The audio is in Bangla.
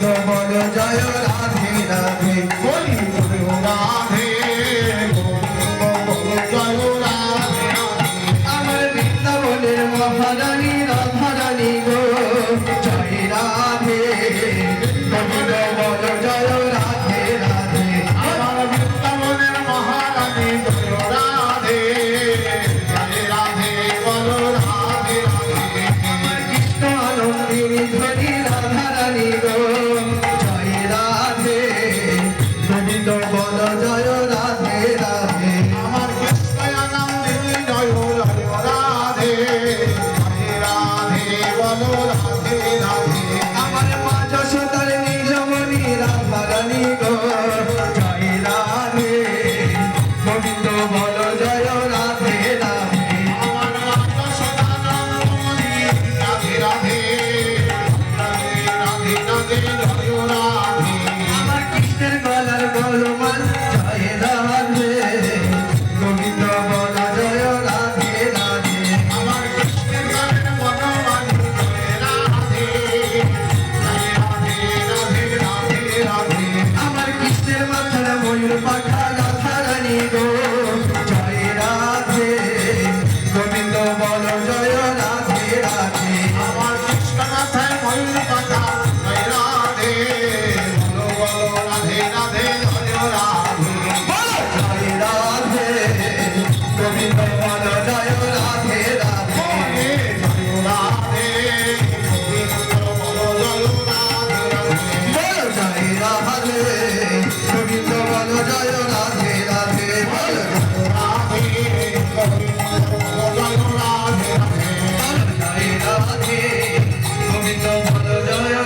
গোবিন্দ বল জয় রাধে রাধে বলি গুরু রাধে গোবিন্দ বল জয় রাধে আমার বৃন্দাবনের মহারানী রাধারানী গো জয় রাধে গোবিন্দ বল জয় রাধে রাধে আমার বৃন্দাবনের মহারানী জয় রাধে জয় রাধে বল রাধে রাধে কৃষ্ণ আনন্দিনী ধরি রাধারানী গো don't wanna know your